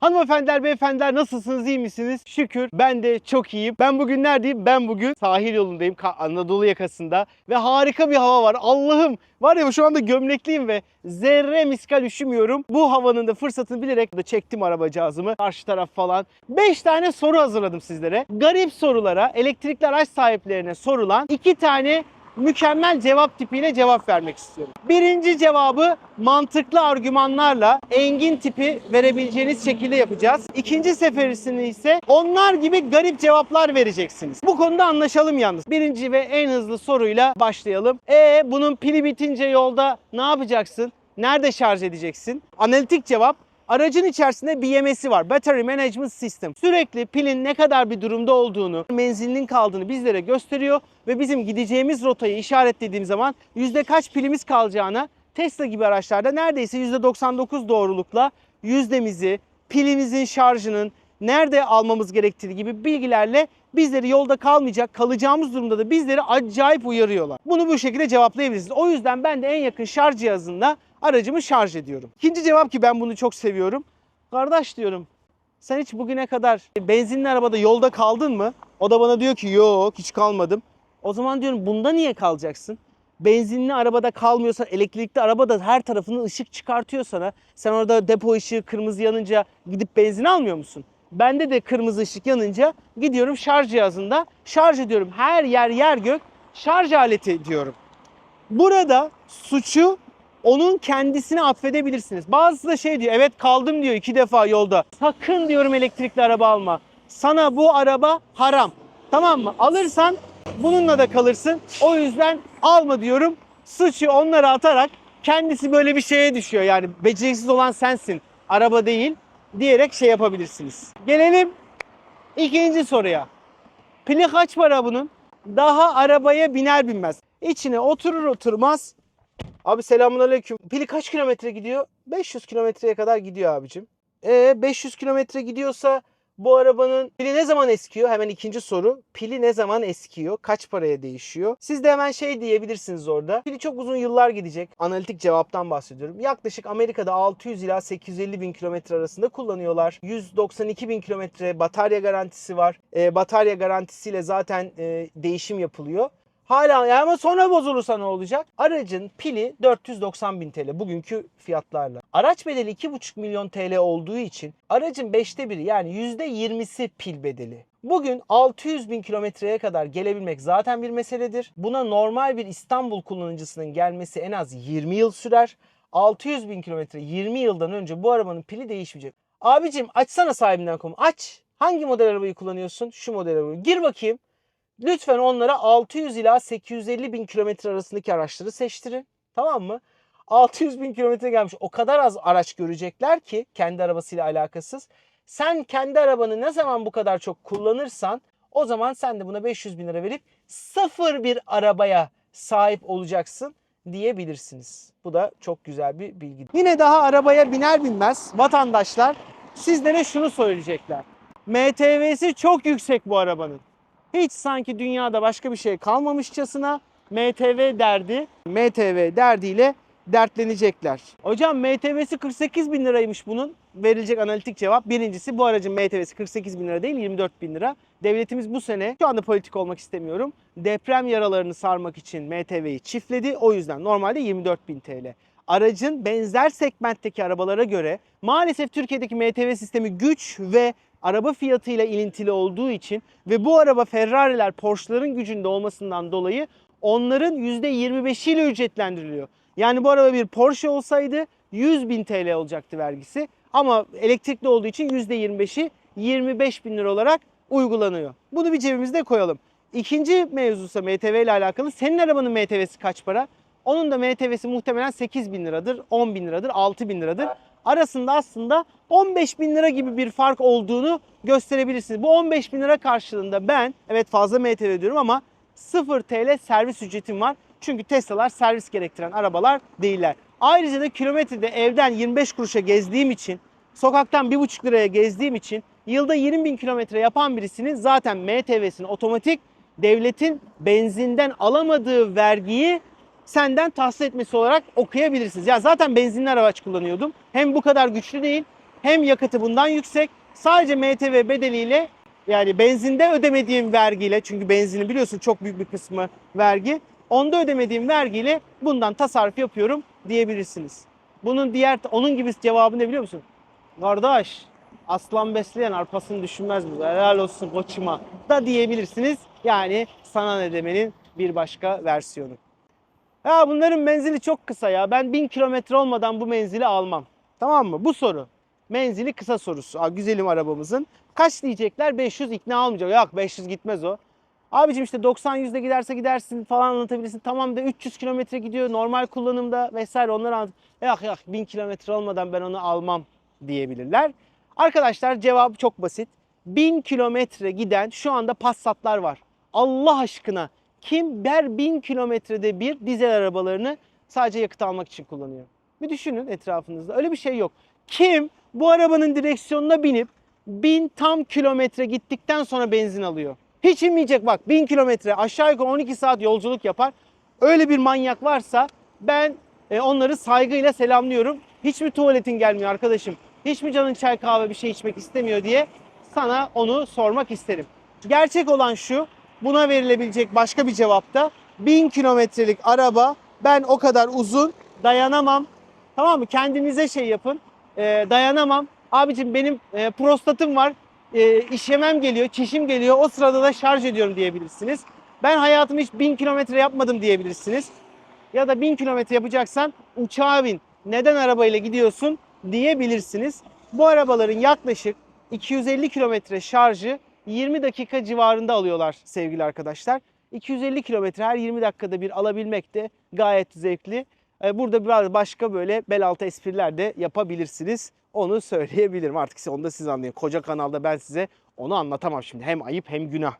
Hanımefendiler, beyefendiler nasılsınız, iyi misiniz? Şükür ben de çok iyiyim. Ben bugün neredeyim? Ben bugün sahil yolundayım, Anadolu yakasında ve harika bir hava var. Allah'ım var ya şu anda gömlekliyim ve zerre miskal üşümüyorum. Bu havanın da fırsatını bilerek de çektim arabacağızımı. Karşı taraf falan. 5 tane soru hazırladım sizlere. Garip sorulara, elektrikli araç sahiplerine sorulan 2 tane mükemmel cevap tipiyle cevap vermek istiyorum. Birinci cevabı mantıklı argümanlarla engin tipi verebileceğiniz şekilde yapacağız. İkinci seferisini ise onlar gibi garip cevaplar vereceksiniz. Bu konuda anlaşalım yalnız. Birinci ve en hızlı soruyla başlayalım. E bunun pili bitince yolda ne yapacaksın? Nerede şarj edeceksin? Analitik cevap Aracın içerisinde BMS'i var. Battery Management System. Sürekli pilin ne kadar bir durumda olduğunu, menzilinin kaldığını bizlere gösteriyor ve bizim gideceğimiz rotayı işaretlediğim zaman yüzde kaç pilimiz kalacağına Tesla gibi araçlarda neredeyse %99 doğrulukla yüzdemizi, pilimizin şarjının nerede almamız gerektiği gibi bilgilerle bizleri yolda kalmayacak, kalacağımız durumda da bizleri acayip uyarıyorlar. Bunu bu şekilde cevaplayabilirsiniz. O yüzden ben de en yakın şarj cihazında aracımı şarj ediyorum. İkinci cevap ki ben bunu çok seviyorum. Kardeş diyorum sen hiç bugüne kadar benzinli arabada yolda kaldın mı? O da bana diyor ki yok hiç kalmadım. O zaman diyorum bunda niye kalacaksın? Benzinli arabada kalmıyorsan elektrikli arabada her tarafını ışık çıkartıyor sana. Sen orada depo ışığı kırmızı yanınca gidip benzin almıyor musun? Bende de kırmızı ışık yanınca gidiyorum şarj cihazında şarj ediyorum. Her yer yer gök şarj aleti diyorum. Burada suçu onun kendisine atfedebilirsiniz. Bazısı da şey diyor evet kaldım diyor iki defa yolda. Sakın diyorum elektrikli araba alma. Sana bu araba haram. Tamam mı? Alırsan bununla da kalırsın. O yüzden alma diyorum. Suçu onlara atarak kendisi böyle bir şeye düşüyor. Yani beceriksiz olan sensin. Araba değil diyerek şey yapabilirsiniz. Gelelim ikinci soruya. Pili kaç para bunun? Daha arabaya biner binmez. İçine oturur oturmaz Abi selamun aleyküm. Pili kaç kilometre gidiyor? 500 kilometreye kadar gidiyor abicim. E 500 kilometre gidiyorsa bu arabanın pili ne zaman eskiyor? Hemen ikinci soru. Pili ne zaman eskiyor? Kaç paraya değişiyor? Siz de hemen şey diyebilirsiniz orada. Pili çok uzun yıllar gidecek. Analitik cevaptan bahsediyorum. Yaklaşık Amerika'da 600 ila 850 bin kilometre arasında kullanıyorlar. 192 bin kilometre batarya garantisi var. E, batarya garantisiyle zaten e, değişim yapılıyor. Hala ya ama sonra bozulursa ne olacak? Aracın pili 490 bin TL bugünkü fiyatlarla. Araç bedeli 2,5 milyon TL olduğu için aracın 5'te biri yani %20'si pil bedeli. Bugün 600 bin kilometreye kadar gelebilmek zaten bir meseledir. Buna normal bir İstanbul kullanıcısının gelmesi en az 20 yıl sürer. 600 bin kilometre 20 yıldan önce bu arabanın pili değişmeyecek. Abicim açsana sahibinden konu. Aç. Hangi model arabayı kullanıyorsun? Şu model arabayı. Gir bakayım. Lütfen onlara 600 ila 850 bin kilometre arasındaki araçları seçtirin. Tamam mı? 600 bin kilometre gelmiş. O kadar az araç görecekler ki kendi arabasıyla alakasız. Sen kendi arabanı ne zaman bu kadar çok kullanırsan o zaman sen de buna 500 bin lira verip sıfır bir arabaya sahip olacaksın diyebilirsiniz. Bu da çok güzel bir bilgi. Yine daha arabaya biner binmez vatandaşlar sizlere şunu söyleyecekler. MTV'si çok yüksek bu arabanın. Hiç sanki dünyada başka bir şey kalmamışçasına MTV derdi, MTV derdiyle dertlenecekler. Hocam MTV'si 48 bin liraymış bunun. Verilecek analitik cevap. Birincisi bu aracın MTV'si 48 bin lira değil 24 bin lira. Devletimiz bu sene şu anda politik olmak istemiyorum. Deprem yaralarını sarmak için MTV'yi çiftledi. O yüzden normalde 24 bin TL. Aracın benzer segmentteki arabalara göre maalesef Türkiye'deki MTV sistemi güç ve araba fiyatıyla ilintili olduğu için ve bu araba Ferrari'ler, Porsche'ların gücünde olmasından dolayı onların %25'iyle ücretlendiriliyor. Yani bu araba bir Porsche olsaydı 100 bin TL olacaktı vergisi. Ama elektrikli olduğu için %25'i 25 bin lira olarak uygulanıyor. Bunu bir cebimizde koyalım. İkinci mevzusa MTV ile alakalı senin arabanın MTV'si kaç para? Onun da MTV'si muhtemelen 8 bin liradır, 10 bin liradır, 6 bin liradır. Arasında aslında 15 bin lira gibi bir fark olduğunu gösterebilirsiniz. Bu 15 bin lira karşılığında ben, evet fazla MTV diyorum ama 0 TL servis ücretim var. Çünkü Tesla'lar servis gerektiren arabalar değiller. Ayrıca da kilometrede evden 25 kuruşa gezdiğim için, sokaktan 1,5 liraya gezdiğim için yılda 20 bin kilometre yapan birisinin zaten MTV'sini otomatik devletin benzinden alamadığı vergiyi senden tahsil etmesi olarak okuyabilirsiniz. Ya zaten benzinli araç kullanıyordum. Hem bu kadar güçlü değil hem yakıtı bundan yüksek. Sadece MTV bedeliyle yani benzinde ödemediğim vergiyle çünkü benzinin biliyorsun çok büyük bir kısmı vergi. Onda ödemediğim vergiyle bundan tasarruf yapıyorum diyebilirsiniz. Bunun diğer onun gibi cevabı ne biliyor musun? Kardeş aslan besleyen arpasını düşünmez mi? Helal olsun koçuma da diyebilirsiniz. Yani sana ne demenin bir başka versiyonu. Ya bunların menzili çok kısa ya. Ben 1000 kilometre olmadan bu menzili almam. Tamam mı? Bu soru. Menzili kısa sorusu. Aa, güzelim arabamızın. Kaç diyecekler? 500 ikna olmayacak. Yok 500 gitmez o. Abicim işte 90 yüzde giderse gidersin falan anlatabilirsin. Tamam da 300 kilometre gidiyor normal kullanımda vesaire onları anlat. Yok yok 1000 kilometre olmadan ben onu almam diyebilirler. Arkadaşlar cevabı çok basit. 1000 kilometre giden şu anda Passat'lar var. Allah aşkına kim her 1000 kilometrede bir dizel arabalarını sadece yakıt almak için kullanıyor? Bir düşünün etrafınızda. Öyle bir şey yok. Kim bu arabanın direksiyonuna binip 1000 tam kilometre gittikten sonra benzin alıyor? Hiç inmeyecek bak 1000 kilometre aşağı yukarı 12 saat yolculuk yapar. Öyle bir manyak varsa ben e, onları saygıyla selamlıyorum. Hiç mi tuvaletin gelmiyor arkadaşım? Hiç mi canın çay kahve bir şey içmek istemiyor diye sana onu sormak isterim. Gerçek olan şu, buna verilebilecek başka bir cevapta 1000 kilometrelik araba ben o kadar uzun dayanamam. Tamam mı? Kendinize şey yapın. Ee, dayanamam. Abicim benim e, prostatım var. E, işemem geliyor, çişim geliyor. O sırada da şarj ediyorum diyebilirsiniz. Ben hayatımda hiç 1000 kilometre yapmadım diyebilirsiniz. Ya da 1000 kilometre yapacaksan uçağa bin. Neden arabayla gidiyorsun diyebilirsiniz. Bu arabaların yaklaşık 250 kilometre şarjı 20 dakika civarında alıyorlar sevgili arkadaşlar. 250 kilometre her 20 dakikada bir alabilmek de gayet zevkli. Ee, Burada biraz başka böyle bel altı espriler de yapabilirsiniz. Onu söyleyebilirim. Artık onu da siz anlayın. Koca kanalda ben size onu anlatamam şimdi. Hem ayıp hem günah.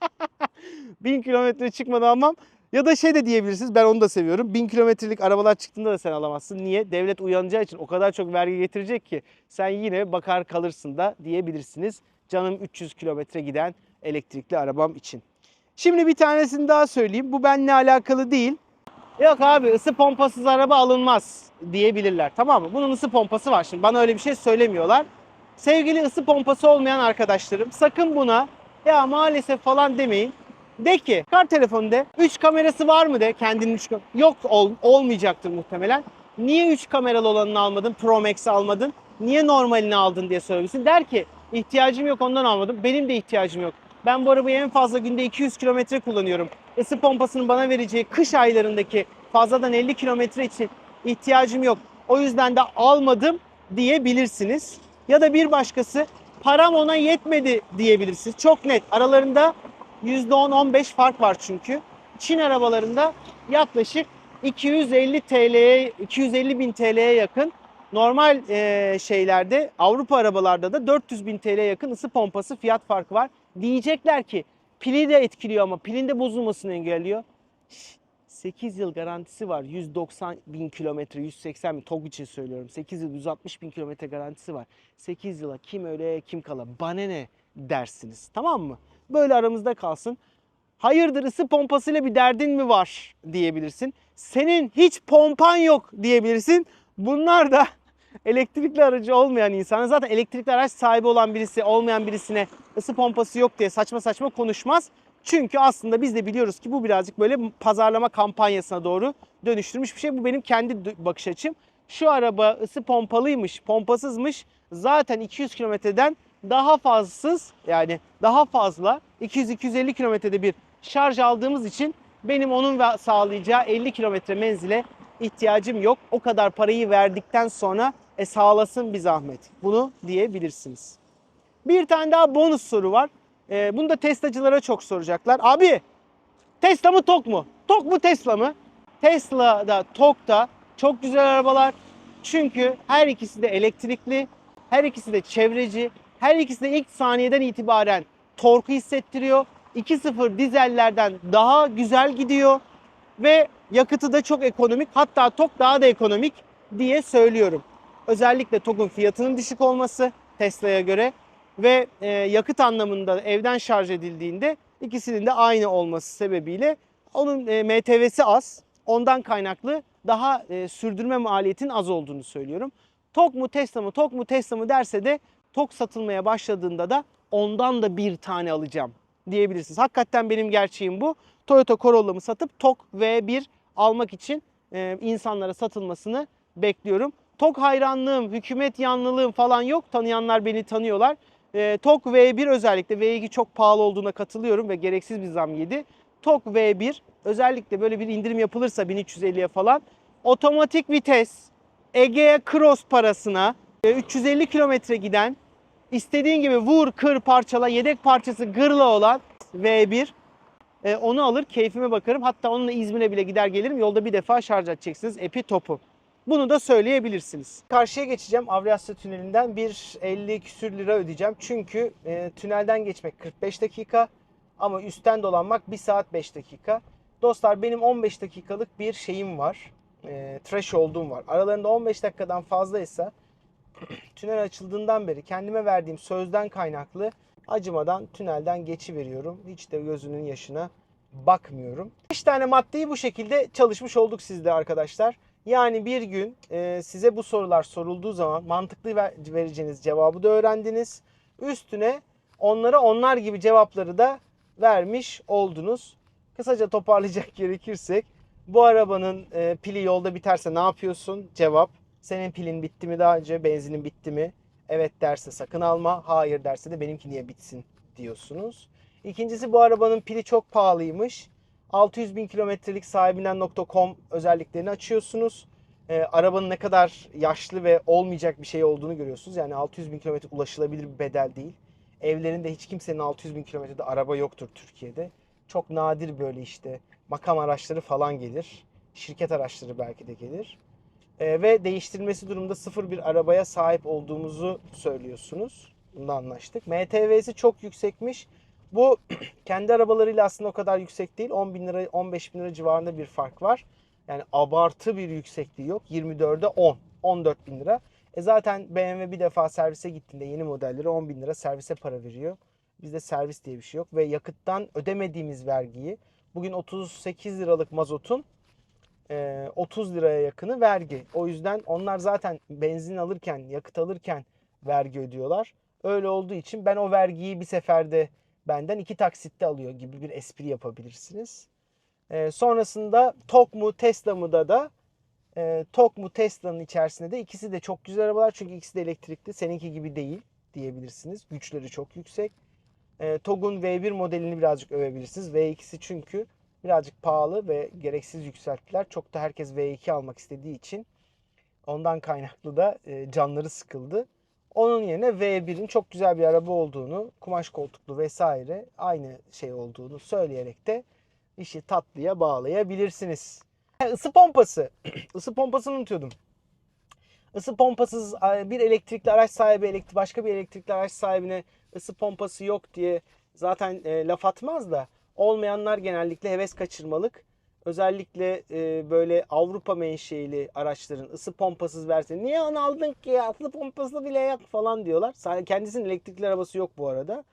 1000 kilometre çıkmadan almam. Ya da şey de diyebilirsiniz ben onu da seviyorum. 1000 kilometrelik arabalar çıktığında da sen alamazsın. Niye? Devlet uyanacağı için o kadar çok vergi getirecek ki sen yine bakar kalırsın da diyebilirsiniz. Canım 300 kilometre giden elektrikli arabam için. Şimdi bir tanesini daha söyleyeyim. Bu benimle alakalı değil. Yok abi ısı pompasız araba alınmaz diyebilirler. Tamam mı? Bunun ısı pompası var şimdi. Bana öyle bir şey söylemiyorlar. Sevgili ısı pompası olmayan arkadaşlarım sakın buna ya maalesef falan demeyin. De ki kar telefonunda 3 kamerası var mı de kendinin 3 yok ol- olmayacaktır muhtemelen. Niye 3 kameralı olanını almadın? Pro Max almadın. Niye normalini aldın diye söylesin. Der ki ihtiyacım yok ondan almadım. Benim de ihtiyacım yok. Ben bu arabayı en fazla günde 200 kilometre kullanıyorum. Isı pompasının bana vereceği kış aylarındaki fazladan 50 kilometre için ihtiyacım yok. O yüzden de almadım diyebilirsiniz. Ya da bir başkası param ona yetmedi diyebilirsiniz. Çok net. Aralarında %10-15 fark var çünkü. Çin arabalarında yaklaşık 250 TL'ye 250 bin TL'ye yakın normal e, şeylerde Avrupa arabalarda da 400 bin TL'ye yakın ısı pompası fiyat farkı var. Diyecekler ki pili de etkiliyor ama pilin de bozulmasını engelliyor. Şş, 8 yıl garantisi var. 190 bin kilometre, 180 bin TOG için söylüyorum. 8 yıl 160 bin kilometre garantisi var. 8 yıla kim öyle kim kala bana ne dersiniz tamam mı? Böyle aramızda kalsın. Hayırdır ısı pompasıyla bir derdin mi var diyebilirsin. Senin hiç pompan yok diyebilirsin. Bunlar da elektrikli aracı olmayan insan zaten elektrikli araç sahibi olan birisi olmayan birisine ısı pompası yok diye saçma saçma konuşmaz. Çünkü aslında biz de biliyoruz ki bu birazcık böyle pazarlama kampanyasına doğru dönüştürmüş bir şey. Bu benim kendi bakış açım. Şu araba ısı pompalıymış, pompasızmış. Zaten 200 kilometreden daha fazlasız yani daha fazla 200-250 kilometrede bir şarj aldığımız için benim onun sağlayacağı 50 kilometre menzile ihtiyacım yok. O kadar parayı verdikten sonra e sağlasın bir zahmet. Bunu diyebilirsiniz. Bir tane daha bonus soru var. Ee, bunu da Tesla'cılara çok soracaklar. Abi Tesla mı Tok mu? Tok mu Tesla mı? Tesla'da Tok da çok güzel arabalar. Çünkü her ikisi de elektrikli, her ikisi de çevreci, her ikisi de ilk saniyeden itibaren torku hissettiriyor. 2.0 dizellerden daha güzel gidiyor ve yakıtı da çok ekonomik. Hatta Tok daha da ekonomik diye söylüyorum. Özellikle TOG'un fiyatının düşük olması Tesla'ya göre ve e, yakıt anlamında evden şarj edildiğinde ikisinin de aynı olması sebebiyle onun e, MTV'si az. Ondan kaynaklı daha e, sürdürme maliyetin az olduğunu söylüyorum. Tok mu Tesla mı tok mu Tesla mı derse de tok satılmaya başladığında da ondan da bir tane alacağım diyebilirsiniz. Hakikaten benim gerçeğim bu. Toyota Corolla'mı satıp tok V1 almak için e, insanlara satılmasını bekliyorum. Tok hayranlığım, hükümet yanlılığım falan yok. Tanıyanlar beni tanıyorlar. E, Tok V1 özellikle V2 çok pahalı olduğuna katılıyorum ve gereksiz bir zam yedi. Tok V1 özellikle böyle bir indirim yapılırsa 1350'ye falan otomatik vites Egea Cross parasına e, 350 kilometre giden istediğin gibi vur kır parçala yedek parçası gırla olan V1 e, onu alır keyfime bakarım. Hatta onunla İzmir'e bile gider gelirim. Yolda bir defa şarj edeceksiniz Epi topu. Bunu da söyleyebilirsiniz. Karşıya geçeceğim Avrasya Tüneli'nden bir 50 küsür lira ödeyeceğim. Çünkü e, tünelden geçmek 45 dakika ama üstten dolanmak 1 saat 5 dakika. Dostlar benim 15 dakikalık bir şeyim var. E, threshold'um var. Aralarında 15 dakikadan fazlaysa tünel açıldığından beri kendime verdiğim sözden kaynaklı acımadan tünelden geçiveriyorum. Hiç de gözünün yaşına bakmıyorum. 5 tane maddeyi bu şekilde çalışmış olduk sizde arkadaşlar. Yani bir gün e, size bu sorular sorulduğu zaman mantıklı ver- vereceğiniz cevabı da öğrendiniz. Üstüne onlara onlar gibi cevapları da vermiş oldunuz. Kısaca toparlayacak gerekirsek bu arabanın e, pili yolda biterse ne yapıyorsun? Cevap. Senin pilin bitti mi daha önce? Benzinin bitti mi? Evet derse sakın alma. Hayır derse de benimki niye bitsin diyorsunuz. İkincisi bu arabanın pili çok pahalıymış. 600 bin kilometrelik sahibinden.com özelliklerini açıyorsunuz. Ee, arabanın ne kadar yaşlı ve olmayacak bir şey olduğunu görüyorsunuz. Yani 600 bin kilometre ulaşılabilir bir bedel değil. Evlerinde hiç kimsenin 600 bin kilometrede araba yoktur Türkiye'de. Çok nadir böyle işte makam araçları falan gelir. Şirket araçları belki de gelir. Ee, ve değiştirilmesi durumda sıfır bir arabaya sahip olduğumuzu söylüyorsunuz. Bunda anlaştık. MTV'si çok yüksekmiş. Bu kendi arabalarıyla aslında o kadar yüksek değil. 10 bin lira, 15 bin lira civarında bir fark var. Yani abartı bir yüksekliği yok. 24'e 10, 14 bin lira. E zaten BMW bir defa servise gittiğinde yeni modelleri 10 bin lira servise para veriyor. Bizde servis diye bir şey yok. Ve yakıttan ödemediğimiz vergiyi bugün 38 liralık mazotun e, 30 liraya yakını vergi. O yüzden onlar zaten benzin alırken, yakıt alırken vergi ödüyorlar. Öyle olduğu için ben o vergiyi bir seferde benden iki taksitte alıyor gibi bir espri yapabilirsiniz. E, sonrasında TOK mu Tesla mı da da e, TOK mu Tesla'nın içerisinde de ikisi de çok güzel arabalar. Çünkü ikisi de elektrikli. Seninki gibi değil diyebilirsiniz. Güçleri çok yüksek. E, TOG'un V1 modelini birazcık övebilirsiniz. V2'si çünkü birazcık pahalı ve gereksiz yükselttiler. Çok da herkes V2 almak istediği için ondan kaynaklı da e, canları sıkıldı. Onun yerine V1'in çok güzel bir araba olduğunu, kumaş koltuklu vesaire aynı şey olduğunu söyleyerek de işi tatlıya bağlayabilirsiniz. Ha, Isı pompası. Isı pompasını unutuyordum. Isı pompasız bir elektrikli araç sahibi elektrik başka bir elektrikli araç sahibine ısı pompası yok diye zaten e, laf atmaz da olmayanlar genellikle heves kaçırmalık. Özellikle e, böyle Avrupa menşeili araçların ısı pompasız versiyonu niye onu aldın ki ya ısı pompası bile yok falan diyorlar. Kendisinin elektrikli arabası yok bu arada.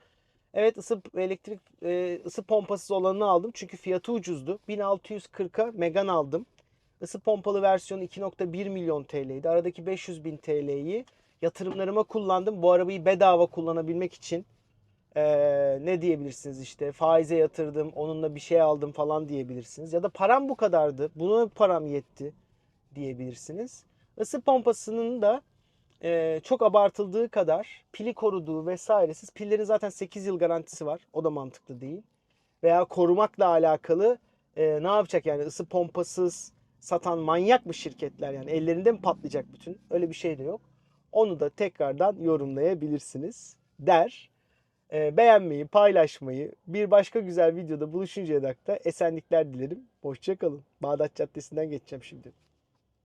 Evet ısı elektrik e, ısı pompasız olanını aldım çünkü fiyatı ucuzdu. 1640'a Megane aldım. Isı pompalı versiyonu 2.1 milyon TL'ydi. Aradaki 500 bin TL'yi yatırımlarıma kullandım. Bu arabayı bedava kullanabilmek için ee, ne diyebilirsiniz işte faize yatırdım onunla bir şey aldım falan diyebilirsiniz. Ya da param bu kadardı buna param yetti diyebilirsiniz. Isı pompasının da e, çok abartıldığı kadar pili koruduğu vesairesiz pillerin zaten 8 yıl garantisi var. O da mantıklı değil. Veya korumakla alakalı e, ne yapacak yani ısı pompasız satan manyak mı şirketler yani ellerinde mi patlayacak bütün? Öyle bir şey de yok. Onu da tekrardan yorumlayabilirsiniz der. Ee, beğenmeyi, paylaşmayı, bir başka güzel videoda buluşuncaya dek de esenlikler dilerim. Hoşçakalın. Bağdat Caddesi'nden geçeceğim şimdi.